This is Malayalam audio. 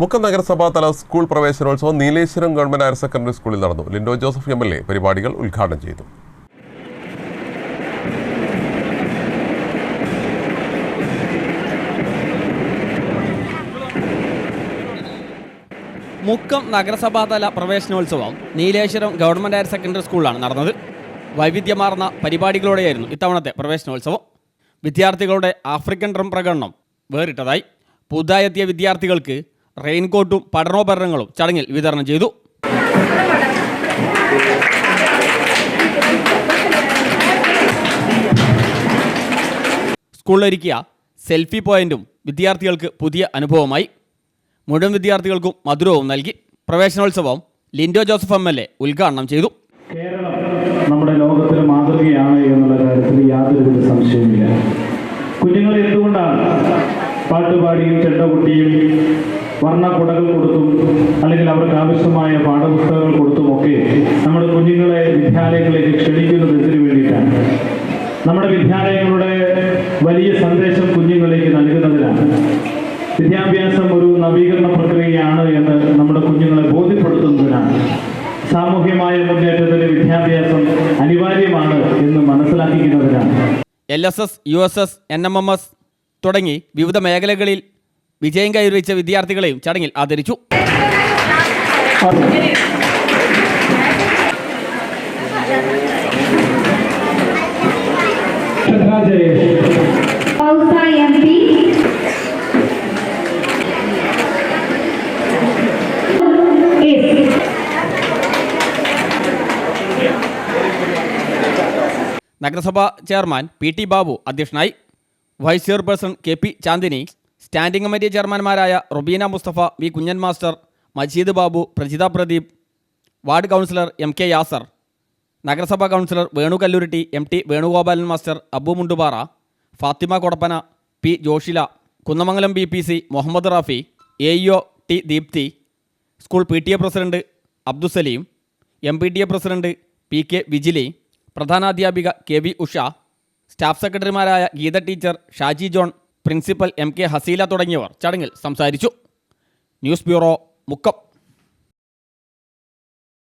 മുക്കം നഗരസഭാ തല സ്കൂൾ പ്രവേശനോത്സവം നീലേശ്വരം ഗവൺമെന്റ് ഹയർ സെക്കൻഡറി സ്കൂളിൽ നടന്നു. Lindo Joseph M L A പരിപാടികൾ ഉദ്ഘാടനം ചെയ്തു. മുക്കം നഗരസഭാതല പ്രവേശനോത്സവം നീലേശ്വരം ഗവൺമെന്റ് ഹയർ സെക്കൻഡറി സ്കൂളിലാണ് നടന്നത്. വൈവിധ്യമാർന്ന പരിപാടികളോടെയായിരുന്നു ഇത്തവണത്തെ പ്രവേശനോത്സവം. വിദ്യാർത്ഥികളുടെ ആഫ്രിക്കൻ ഡ്രം പ്രകടനം വേറിട്ടതായി. പുതുതായെത്തിയ വിദ്യാർത്ഥികൾക്ക് റെയിൻകോട്ടും പഠനോപകരണങ്ങളും ചടങ്ങിൽ വിതരണം ചെയ്തു. സ്കൂളിലൊരുക്കിയ സെൽഫി പോയിന്റും വിദ്യാർത്ഥികൾക്ക് പുതിയ അനുഭവമായി. മുഴുവൻ വിദ്യാർത്ഥികൾക്കും മധുരവും നൽകി. പ്രവേശനോത്സവം Lindo Joseph M L A ഉദ്ഘാടനം ചെയ്തു. കേരളം നമ്മുടെ ലോകത്തിൽ മാതൃകയാണ് എന്നുള്ള കാര്യത്തിൽ യാതൊരു സംശയമില്ല കുഞ്ഞുങ്ങൾ എന്തുകൊണ്ടാണ് പാട്ടുപാടിയും ചെണ്ടകുട്ടിയും വർണക്കുടകൾ കൊടുത്തും അല്ലെങ്കിൽ അവർക്ക് ആവശ്യമായ പാഠപുസ്തകങ്ങൾ കൊടുത്തുമൊക്കെ നമ്മുടെ കുഞ്ഞുങ്ങളെ വിദ്യാലയങ്ങളിലേക്ക് ക്ഷണിക്കുന്നത് എന്തിനു വേണ്ടിയിട്ടാണ്. നമ്മുടെ വിദ്യാലയങ്ങളുടെ വലിയ സന്ദേശം കുഞ്ഞുങ്ങളിലേക്ക് നൽകുന്നതിനാണ്. വിദ്യാഭ്യാസം ഒരു നവീകരണ പ്രക്രിയയാണ് എന്ന് നമ്മുടെ കുഞ്ഞുങ്ങളെ ബോധ്യപ്പെടുത്തുന്നതിനാണ്. സാമൂഹ്യമായ മുന്നേറ്റത്തിന് വിദ്യാഭ്യാസം അനിവാര്യമാണ് എന്ന് മനസ്സിലാക്കിക്കുന്നതിനാണ്. L S S U S S N M M S തുടങ്ങി വിവിധ മേഖലകളിൽ വിജയം കൈവരിച്ച വിദ്യാർത്ഥികളെയും ചടങ്ങിൽ ആദരിച്ചു. നഗരസഭാ ചെയർമാൻ പി ടി ബാബു അധ്യക്ഷനായി vice chairperson K P Chandini standing committee ചെയർമാൻമാരായ Rubeena Mustafa V Kunhan master Majeed Babu Prajitha Pradeep ward councillor M K Yasar നഗരസഭാ councillor Venu Kalluritty M T Venugopalan master Abu Mundupara Fathima Kodappana P Joshila Kunnamangalam B P C Muhammad Rafi A EO O T Deepthi school P T A president Abdusaleem M P T A president P K Vijili പ്രധാനാധ്യാപിക K V Usha staff സെക്രട്ടറിമാരായ Geetha teacher Shaji John principal M K Haseela തുടങ്ങിയവർ ചടങ്ങിൽ സംസാരിച്ചു. News bureau Mukkam.